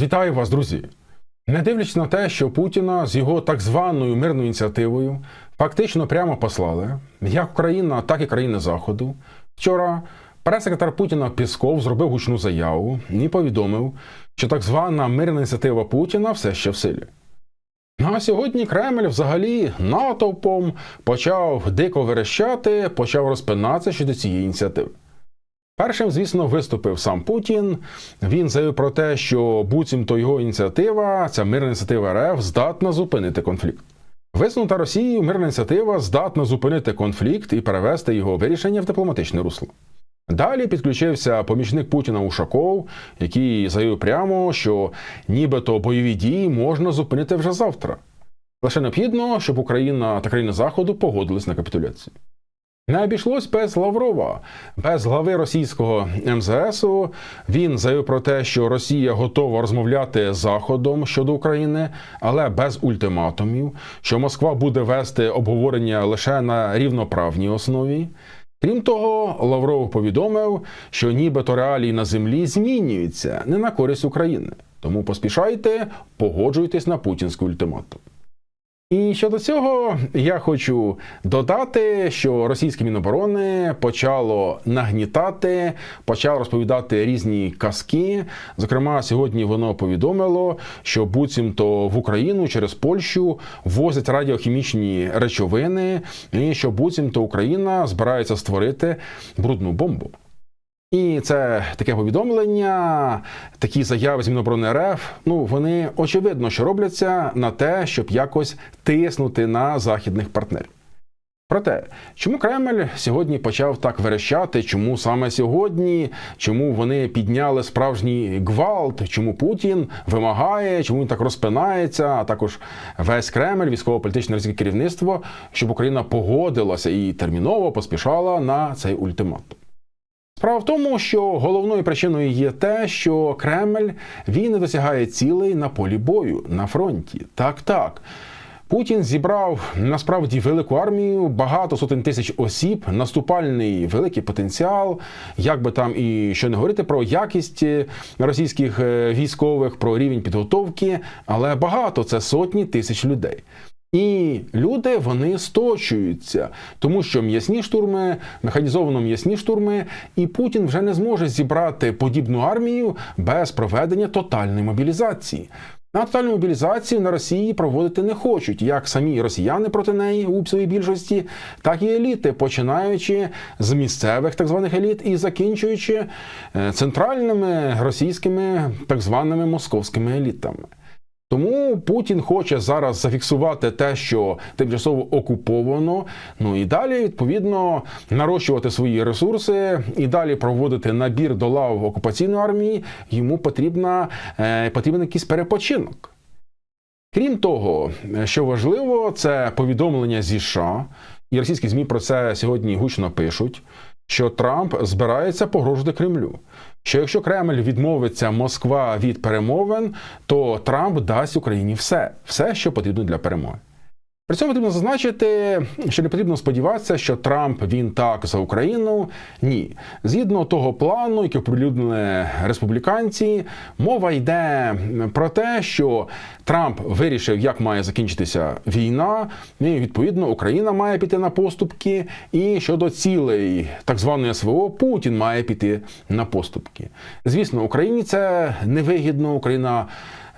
Вітаю вас, друзі! Не дивлячись на те, що Путіна з його так званою мирною ініціативою фактично прямо послали, як Україна, так і країни Заходу. Вчора прес-секретар Путіна Пісков зробив гучну заяву і повідомив, що так звана мирна ініціатива Путіна все ще в силі. Ну а сьогодні Кремль взагалі натовпом почав дико верещати, почав розпинатися щодо цієї ініціативи. Першим, звісно, виступив сам Путін. Він заявив про те, що буцімто його ініціатива, ця мирна ініціатива РФ, здатна зупинити конфлікт. Висунута Росією мирна ініціатива здатна зупинити конфлікт і перевести його вирішення в дипломатичне русло. Далі підключився помічник Путіна Ушаков, який заявив прямо, що нібито бойові дії можна зупинити вже завтра. Лише необхідно, щоб Україна та країни Заходу погодились на капітуляцію. Не обійшлось без Лаврова, без глави російського МЗСу. Він заявив про те, що Росія готова розмовляти з Заходом щодо України, але без ультиматумів, що Москва буде вести обговорення лише на рівноправній основі. Крім того, Лавров повідомив, що нібито реалії на землі змінюються не на користь України. Тому поспішайте, погоджуйтесь на путінський ультиматум. І щодо цього я хочу додати, що російське міноборони почало нагнітати, почало розповідати різні казки. Зокрема, сьогодні воно повідомило, що буцімто в Україну через Польщу возять радіохімічні речовини, і що буцімто Україна збирається створити брудну бомбу. І це таке повідомлення, такі заяви з РФ. Ну вони очевидно, що робляться на те, щоб якось тиснути на західних партнерів. Проте, чому Кремль сьогодні почав так верещати? Чому саме сьогодні? Чому вони підняли справжній гвалт? Чому Путін вимагає, чому він так розпинається? А також весь Кремль, військово-політичне російське керівництво, щоб Україна погодилася і терміново поспішала на цей ультиматум. Справа в тому, що головною причиною є те, що Кремль він не досягає цілей на полі бою на фронті. Так, так. Путін зібрав насправді велику армію, багато сотень тисяч осіб, наступальний великий потенціал. Як би там і що не говорити про якість російських е, військових, про рівень підготовки, але багато це сотні тисяч людей. І люди вони сточуються, тому що м'ясні штурми, механізовано м'ясні штурми, і Путін вже не зможе зібрати подібну армію без проведення тотальної мобілізації. На тотальну мобілізацію на Росії проводити не хочуть як самі росіяни проти неї у своїй більшості, так і еліти, починаючи з місцевих так званих еліт і закінчуючи е, центральними російськими так званими московськими елітами. Тому Путін хоче зараз зафіксувати те, що тимчасово окуповано. Ну і далі відповідно нарощувати свої ресурси і далі проводити набір до лав окупаційної армії. Йому потрібна е, потрібен якийсь перепочинок. Крім того, що важливо, це повідомлення зі США, і російські змі про це сьогодні гучно пишуть. Що Трамп збирається погрожувати Кремлю що якщо Кремль відмовиться Москва від перемовин, то Трамп дасть Україні все, все, що потрібно для перемоги. При цьому потрібно зазначити, що не потрібно сподіватися, що Трамп він так за Україну. Ні, згідно того плану, який оприлюднили республіканці, мова йде про те, що Трамп вирішив, як має закінчитися війна, і відповідно Україна має піти на поступки. І щодо цілей так званої СВО, Путін має піти на поступки. Звісно, Україні це невигідно. Україна.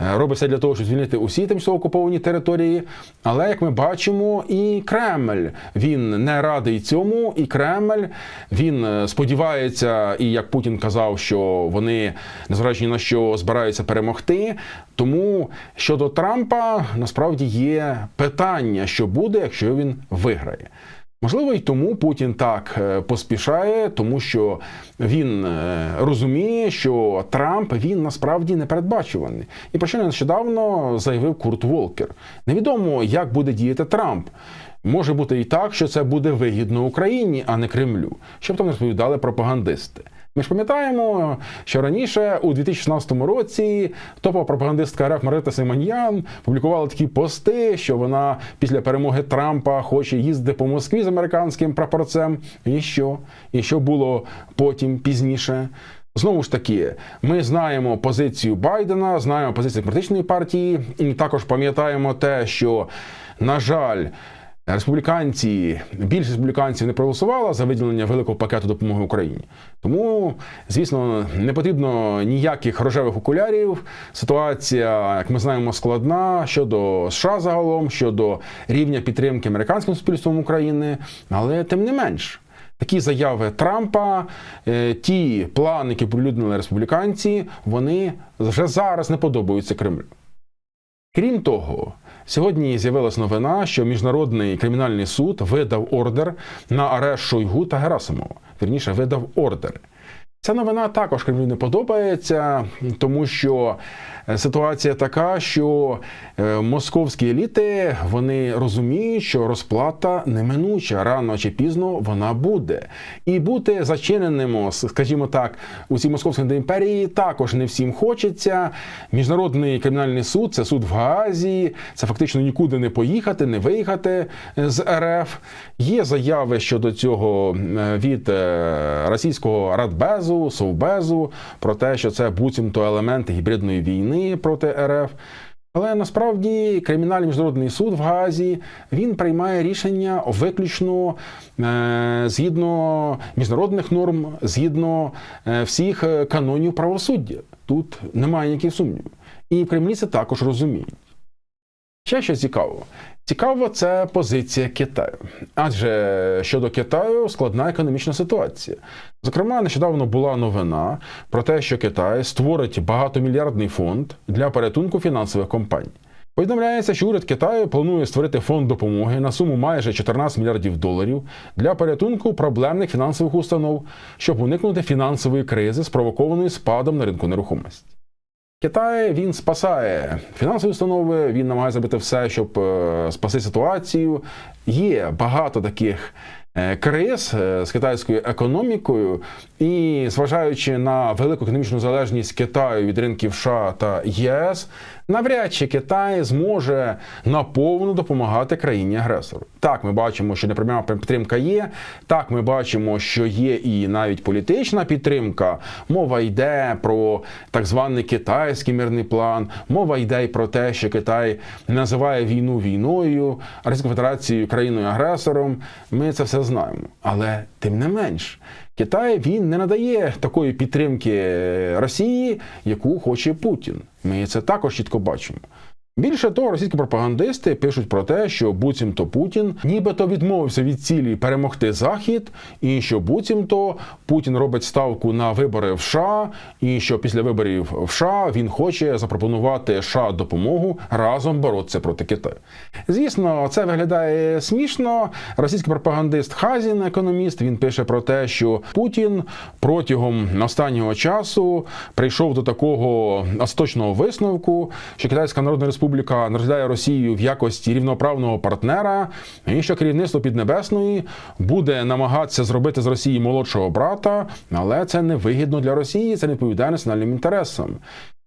Е, робить все для того, щоб звільнити усі тимчасово окуповані території. Але як ми бачимо, і Кремль він не радий цьому, і Кремль він е, сподівається, і як Путін казав, що вони незважаючи на що збираються перемогти. Тому щодо Трампа насправді є питання, що буде, якщо він виграє. Можливо, й тому Путін так е, поспішає, тому що він е, розуміє, що Трамп він насправді непередбачуваний. І про що нещодавно заявив Курт Волкер. Невідомо, як буде діяти Трамп. Може бути і так, що це буде вигідно Україні, а не Кремлю, щоб там розповідали пропагандисти. Ми ж пам'ятаємо, що раніше, у 2016 році, топова пропагандистка РФ Марита Симоньян публікувала такі пости, що вона після перемоги Трампа хоче їздити по Москві з американським прапорцем. І що? І що було потім пізніше? Знову ж таки, ми знаємо позицію Байдена, знаємо позицію демократичної партії, і також пам'ятаємо те, що, на жаль, республіканці, більшість республіканців не проголосувала за виділення великого пакету допомоги Україні. Тому, звісно, не потрібно ніяких рожевих окулярів. Ситуація, як ми знаємо, складна щодо США загалом, щодо рівня підтримки американським суспільством України, але тим не менш. Такі заяви Трампа, е, ті плани, які прилюднили республіканці, вони вже зараз не подобаються Кремлю. Крім того, сьогодні з'явилась новина, що Міжнародний кримінальний суд видав ордер на арешт Шойгу та Герасимова. Вірніше, видав ордер. Ця новина також Кремлю не подобається, тому що е, ситуація така, що е, московські еліти вони розуміють, що розплата неминуча, рано чи пізно вона буде. І бути зачиненим, скажімо так, у цій московській імперії також не всім хочеться. Міжнародний кримінальний суд це суд в Гаазі, це фактично нікуди не поїхати, не виїхати е, з РФ. Є заяви щодо цього від російського радбезу. Совбезу, про те, що це буцімто елементи гібридної війни проти РФ. Але насправді кримінальний міжнародний суд в Гаазі він приймає рішення виключно е, згідно міжнародних норм, згідно е, всіх канонів правосуддя. Тут немає ніяких сумнівів. І в Кремлі це також розуміють. Ще що цікаво. Цікаво, це позиція Китаю. Адже щодо Китаю складна економічна ситуація. Зокрема, нещодавно була новина про те, що Китай створить багатомільярдний фонд для порятунку фінансових компаній. Повідомляється, що уряд Китаю планує створити фонд допомоги на суму майже 14 мільярдів доларів для порятунку проблемних фінансових установ, щоб уникнути фінансової кризи, спровокованої спадом на ринку нерухомості. Китай він спасає фінансові установи, він намагається зробити все, щоб е, спасти ситуацію. Є багато таких е, криз е, з китайською економікою, і зважаючи на велику економічну залежність Китаю від ринків США та ЄС, навряд чи Китай зможе наповну допомагати країні агресору. Так, ми бачимо, що непряма підтримка є. Так, ми бачимо, що є і навіть політична підтримка. Мова йде про так званий китайський мирний план. Мова йде й про те, що Китай називає війну війною, Російську Федерацію країною агресором. Ми це все знаємо. Але тим не менш. Китай він не надає такої підтримки Росії, яку хоче Путін. Ми це також чітко бачимо. Більше того, російські пропагандисти пишуть про те, що буцімто Путін нібито відмовився від цілі перемогти Захід, і що буцімто Путін робить ставку на вибори в США, і що після виборів в США він хоче запропонувати США допомогу разом боротися проти Китаю. Звісно, це виглядає смішно. Російський пропагандист Хазін, економіст, він пише про те, що Путін протягом останнього часу прийшов до такого остаточного висновку, що Китайська Народна Республіка Республіка розглядає Росію в якості рівноправного партнера, і що керівництво Піднебесної буде намагатися зробити з Росії молодшого брата, але це не вигідно для Росії, це не відповідає національним інтересам.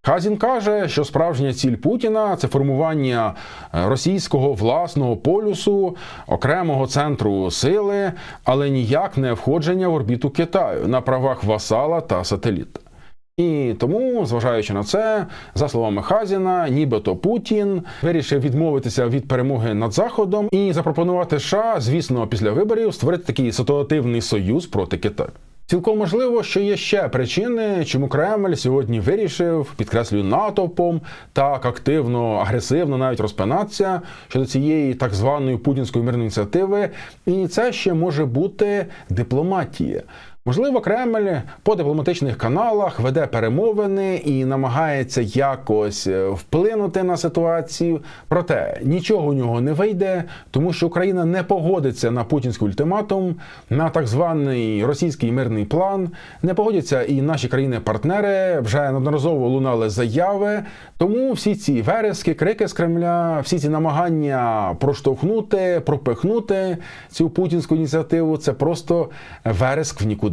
Хазін каже, що справжня ціль Путіна це формування е, російського власного полюсу, окремого центру сили, але ніяк не входження в орбіту Китаю на правах васала та сателіта. І тому, зважаючи на це, за словами Хазіна, нібито Путін вирішив відмовитися від перемоги над Заходом і запропонувати США, звісно, після виборів створити такий ситуативний союз проти Китаю. Цілком можливо, що є ще причини, чому Кремль сьогодні вирішив, підкреслюю натовпом, так активно, агресивно навіть розпинатися щодо цієї так званої путінської мирної ініціативи, і це ще може бути дипломатія. Можливо, Кремль по дипломатичних каналах веде перемовини і намагається якось е, вплинути на ситуацію. Проте нічого у нього не вийде, тому що Україна не погодиться на путінський ультиматум, на так званий російський мирний план. Не погодяться і наші країни-партнери вже неодноразово лунали заяви. Тому всі ці верески, крики з Кремля, всі ці намагання проштовхнути, пропихнути цю путінську ініціативу це просто вереск в нікуди